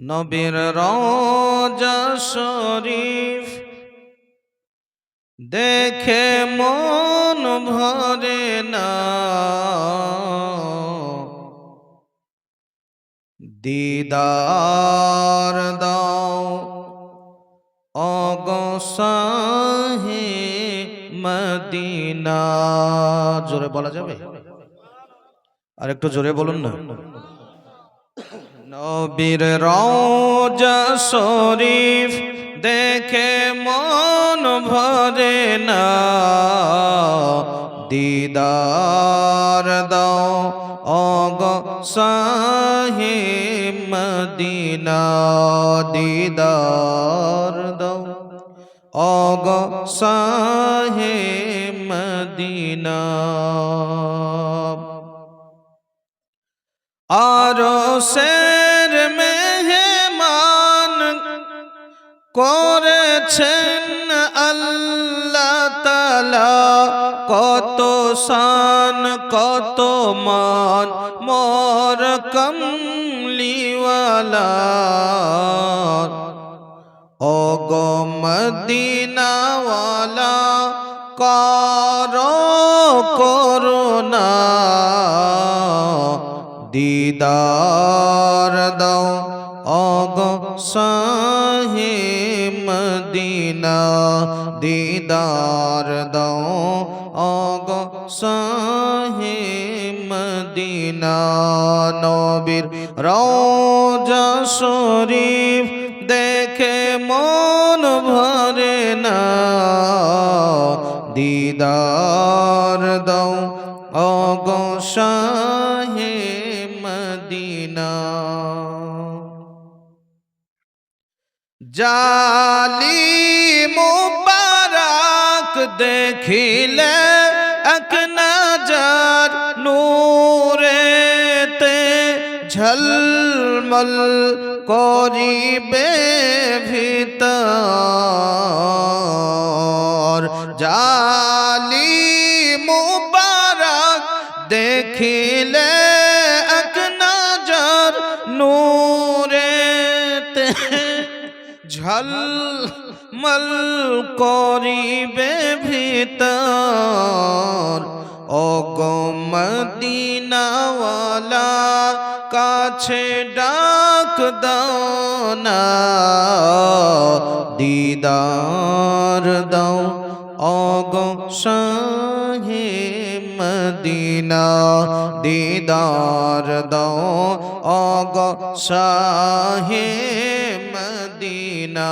নবীর রোজা শরীফ। দেখে মন ভরে না। দিদার দাও অগসাহে মদিনা। জোরে বলা যাবে? আর একটু জোরে বলুন না। নবীর রওজা শরীফ দেখে মন ভরে না। দিদার দাও অগ সাহে মদিনা। দিদার দাও অগ সাহে মদিনা। আরও সের মেহমান করেছেন আল্লাহ তালা কত সান কত মান, মোর কমলিওয়ালা। ও গো মদিনাওয়ালা, কারও করুণা। দিদার দাও, অগ সাহে মদিনা। দিদার দাও, অগ সাহে মদিনা। নবীর রওজা শরীফ দেখে মন ভরে না। দিদার দাও, অগ শাহে জালি মুবারক দেখিলে নজর নূরেতে ঝলমল করিবে ভিতর। জালি মুবারক দেখিলে নূরেতে ঝলমল করিবে ভিতর। ও গো মদিনাওয়ালা, কাছে ডাক দাও না। দিদার দাও অগো শাহে মদিনা দিদার দাও অগ শাহে মদিনা।